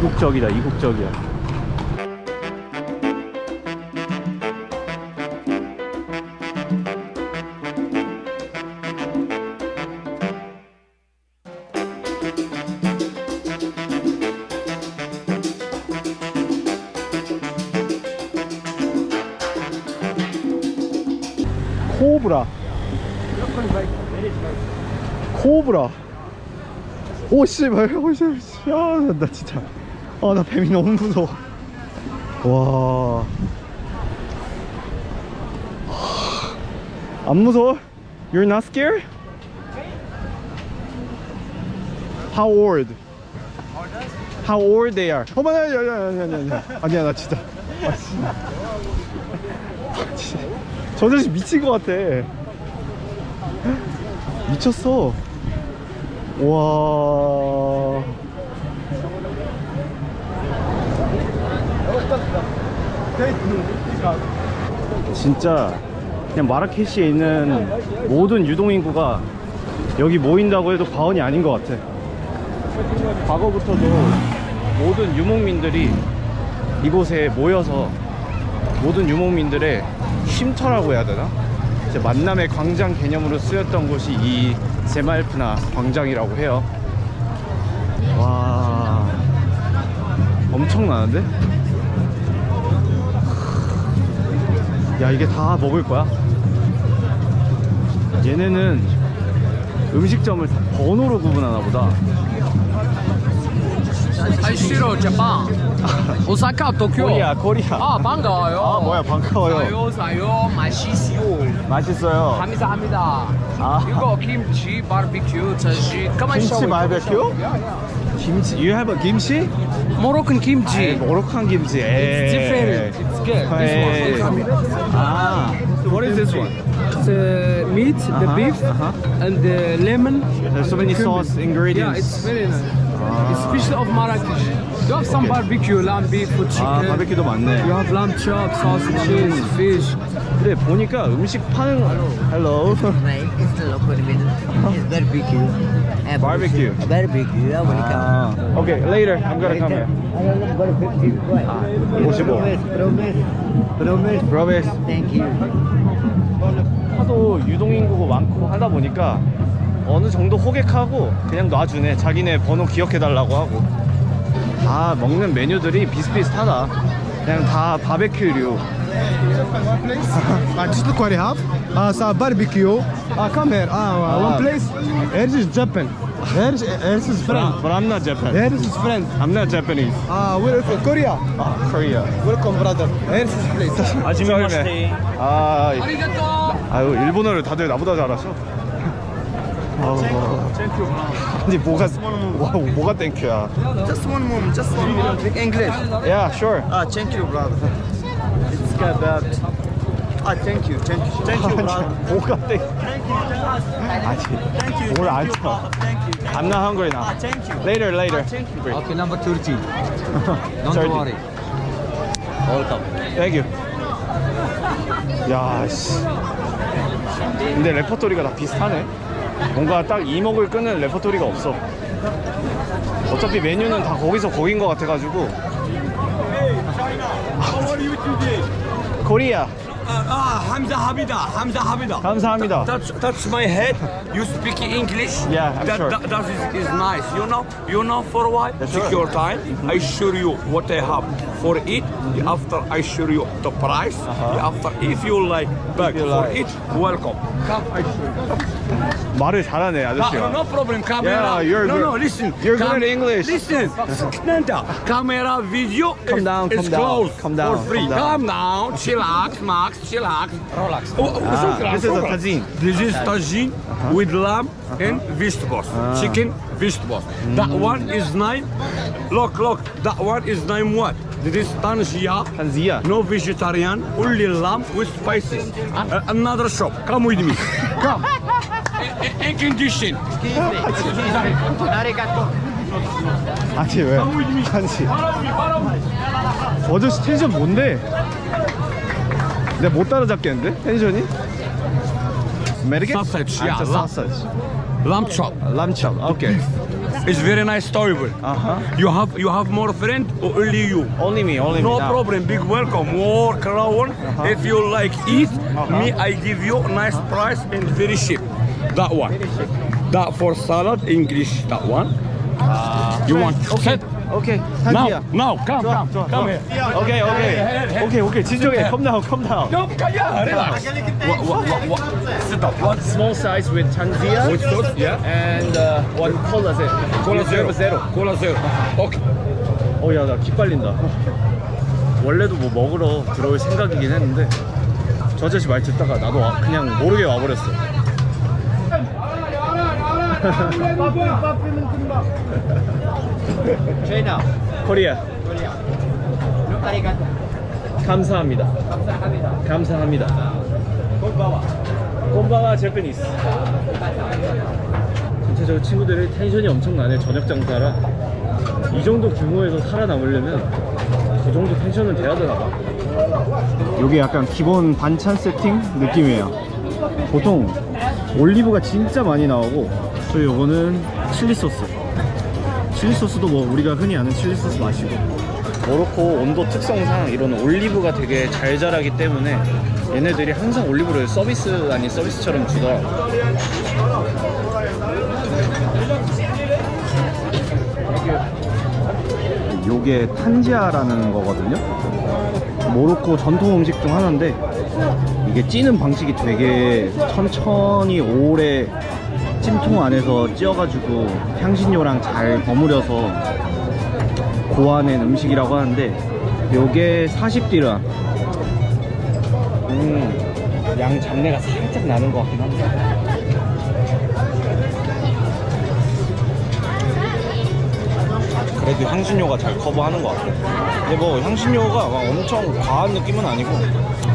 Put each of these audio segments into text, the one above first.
이국적이다 이국적이야. 코브라. 코브라. 오 씨발 오 씨발 야, 나 진짜 아나 뱀이 너무 무서워 와. 안 무서워? You're not scared? How old? How old they are? 어머, 아니야, 아니야, 아니야, 아니야. 아니야, 나 진짜. 아, 진짜. 아, 진짜. 저 자식 미친 것 같아. 미쳤어. 와. 진짜 그냥 마라케시에 있는 모든 유동인구가 여기 모인다고 해도 과언이 아닌 것 같아. 과거부터도 모든 유목민들이 이곳에 모여서 모든 유목민들의 쉼터라고 해야 되나? 이제 만남의 광장 개념으로 쓰였던 곳이 이 세말프나 광장이라고 해요. 와, 엄청나는데? 야 이게 다 먹을 거야? 얘네는 음식점을 다 번호로 구분하나 보다. 아이시로 제빵 오사카 도쿄. 코리아 코리아. 아 반가워요. 아 뭐야 반가워요. 사요 사요. 맛있어요. 맛있어요. 감사합니다. 아. 이거 김치 바비큐 저시. 가만히 김치 바베큐? 김치 you have a 김치? 에이, 김치. 모로칸 김치. Different. 에이. It's good. 에이. This one. 아 What is this one? It's uh, meat, the Uh-huh, beef, uh-huh. and the lemon. There's so many cumin. sauce ingredients Yeah, it's very nice. It's special of Marrakesh. You have some Okay. barbecue, lamb, beef, or chicken. 아 바베큐도 많네 You have lamb chop, sausages, fish. 근데 보니까 음식 파는 Hello Right, it's the local meal. It's barbecue. Uh, Barbecue. Barbecue. I will 아 Okay later I'm gonna come here I am going to 50. Go ahead. 55 Promise, promise, promise. Promise Thank you. 하도 유동인구가 많고 하다 보니까 어느 정도 호객하고 그냥 놔주네 자기네 번호 기억해달라고 하고 다 먹는 메뉴들이 비슷비슷하다 그냥 다 바베큐류 Uh, just look what you have. Uh, so barbecue. Uh, come here. Uh, Ah. one place. Here is Japan. Here is, here is friend. But I'm not Japan Here is friend. I'm not Japanese Uh, where from Korea. 아 Korea Welcome, brother. Here is place. 아지마시테 아 아유 일본어를 다들 나보다 잘하셔 아우, 아니 뭐가 와, 뭐가 땡큐야 Just one moment. Just one moment. English. Yeah sure Ah, thank you, brother. Kebab. Ah, thank you. Thank you. Thank you, brother. 뭐가 땡 아니 뭘안 쳐. I'm not hungry now. Thank you. Later, later. Okay number 30 Don't Thirty. worry Welcome. Thank you. 야, 씨. 근데 레퍼토리가 다 비슷하네. 뭔가 딱 이목을 끄는 레퍼토리가 없어. 어차피 메뉴는 다 거기서 거긴 것 같아가지고. 코리 Korea. Ah, Hamza Habida. Hamza Habida. Hamza Habida. Touch, touch my head. You speak English. Yeah, I'm that, sure. That, that is, is nice. You know, you know for a while. That's Take right. your time. I show you what I have for it. After I show you the price. After, if you like back Uh-huh. you for like. it, welcome. Come, I show you. 말을 잘하네, No, 아저씨가. no problem. Camera. Yeah, you're no, good. no. Listen. You're good at English. Listen. Nanta. Camera, video. Come is, down, is come down, closed come down, For free. come down. Come down. Chillax, Max. Chillax. Relax. Oh, oh, Ah, shukran, this is a shukran. tagine. This is tagine with lamb and vegetables. Chicken, vegetables. That one is nine. Look, look. That one is nine what? This is tangia. 한지야. No vegetarian, only lamb with spices. Uh, another shop. Come with me. Come. In- condition. 아니 왜? 저 아저씨 텐션 뭔데? 내가 못 따라잡겠는데? 텐션이? 메르게? Yeah, 아, lamb. chop. lamb chop. 오케이. It's very nice storybook. 아하. Uh-huh. You have you have more friend or only you? Only me, only No me. now. problem. Big welcome. More crown. Uh-huh. If you like eat, uh-huh. me I give you nice price and very cheap. That one. That for salad English. That one. Uh, you want set? 오케이. Now, 탄지야. now, come, 좋아, come, 좋아, come 좋아. here. 오케이, 오케이. 오케이, 오케이. 진정해. 컴다운, 컴다운. No, yeah, relax. What, what, what, what? Sit up. What? Small size with tanzia With sauce? Yeah. and uh, one cola zero. Cola zero. zero. Cola zero. Okay. 어, 야, 나 기빨린다. 원래도 뭐 먹으러 들어올 생각이긴 했는데 저 아저씨 말 듣다가 나도 와- 그냥 모르게 와버렸어. China. 코리아. 감사합니다. 감사합니다. 콤바와. 콤바와 제페니스. 전체적으로 친구들이 텐션이 엄청나네. 저녁 장사라. 이 정도 규모에서 살아남으려면 그 정도 텐션은 돼야 되나 봐. 이게 약간 기본 반찬 세팅 느낌이에요. 보통 올리브가 진짜 많이 나오고 저 요거는 칠리 소스. 칠리 소스도 뭐 우리가 흔히 아는 칠리 소스 맛이고. 모로코 온도 특성상 이런 올리브가 되게 잘 자라기 때문에 얘네들이 항상 올리브를 서비스 아닌 서비스처럼 주더라고. 요게 탄지아라는 거거든요. 모로코 전통 음식 중 하나인데 이게 찌는 방식이 되게 천천히 오래 찜통 안에서 찌어가지고 향신료랑 잘 버무려서 고아낸 음식이라고 하는데 요게 40디람 음, 양 잡내가 살짝 나는 것 같긴 한데. 그래도 향신료가 잘 커버하는 것 같아. 근데 뭐 향신료가 막 엄청 과한 느낌은 아니고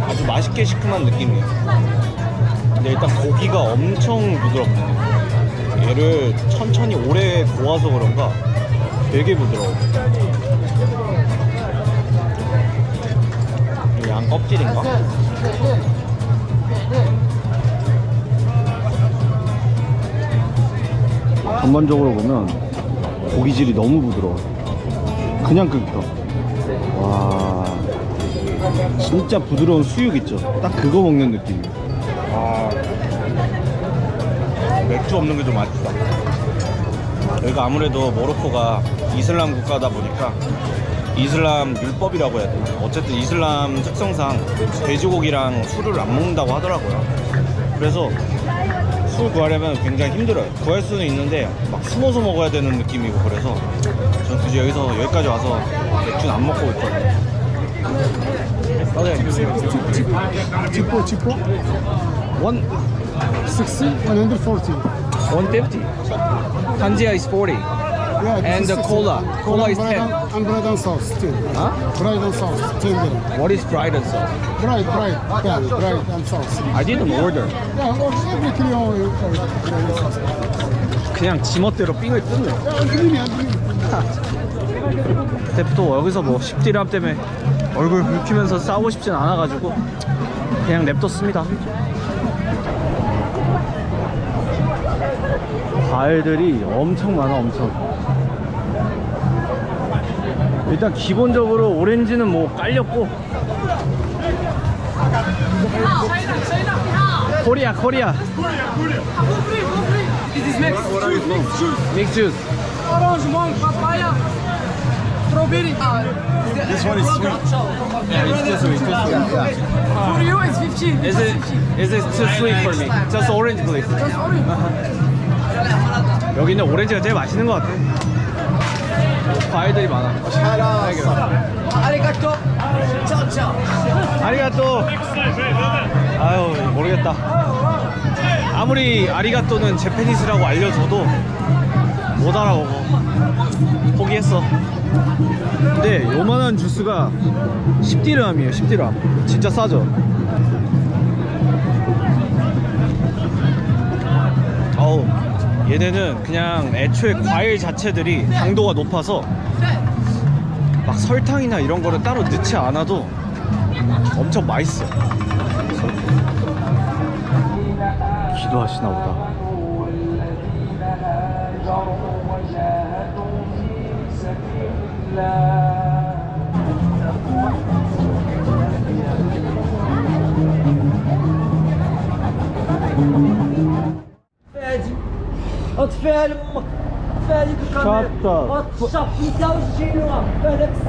아주 맛있게 시큼한 느낌이에요 근데 일단 고기가 엄청 부드럽네 얘를 천천히 오래 고아서 그런가? 되게 부드러워. 이양 껍질인가? 전반적으로 보면 고기질이 너무 부드러워 그냥 끊겨 와 진짜 부드러운 수육 있죠? 딱 그거 먹는 느낌이에요 아 맥주 없는 게 좀 아쉽다. 여기가 아무래도 모로코가 이슬람 국가다 보니까 이슬람 율법이라고 해야 되나? 어쨌든 이슬람 특성상 돼지고기랑 술을 안 먹는다고 하더라고요. 그래서 술 구하려면 굉장히 힘들어요. 구할 수는 있는데 막 숨어서 먹어야 되는 느낌이고 그래서 전 굳이 여기서 여기까지 와서 맥주는 안 먹고 있거든요. Tipo, tipo, 원 60, 140. 150 탄지아 is 40 Yeah, And the 60. cola. Cola is bread 10. And, bread and sauce, too. Huh? Bread and sauce, 10 dirham. What is fried and sauce? Bread, bread, yeah, bread and sauce. I didn't order Yeah, or every client you order bread and sauce. 그냥 지멋대로 삥을 뜯네 Yeah, me, agree me. 근데 또 여기서 뭐 10디람 때문에 얼굴 붉히면서 싸우고 싶진 않아가지고 그냥 냅뒀습니다 과일들이 엄청 많아 엄청 일단 기본적으로 오렌지는 뭐 깔렸고 코리아 코리아 This is mixed. 믹스 주스 Orange, mango, papaya, strawberry. this one is sweet. Yeah, it's too sweet, too sweet. For you, it's 15. Is it is it too sweet for me? Just orange, please. Just orange. 여기는 오렌지가 제일 맛있는 것 같아. 과일들이 많아. Ciao. 아리가또. 아유 모르겠다. 아무리 아리가또는 제페니스라고 알려줘도 못 알아먹어. 포기했어. 근데 요만한 주스가 10디람이에요. 10디람. 진짜 싸죠. 어우 얘네는 그냥 애초에 과일 자체들이 당도가 높아서 막 설탕이나 이런 거를 따로 넣지 않아도 엄청 맛있어. 기도하시나 보다. اطفئ اطفئ الكاميرا الشاب فيليكس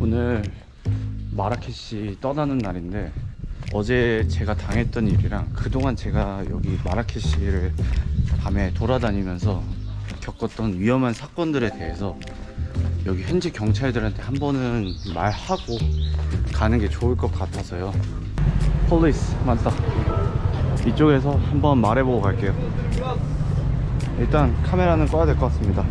오늘 마라케시 떠나는 날인데 어제 제가 당했던 일이랑 그동안 제가 여기 마라케시를 밤에 돌아다니면서 겪었던 위험한 사건들에 대해서 여기 현지 경찰들한테 한 번은 말하고 가는 게 좋을 것 같아서요. 폴리스 맞다. 이쪽에서 한번 말해보고 갈게요. 일단 카메라는 꺼야 될 것 같습니다.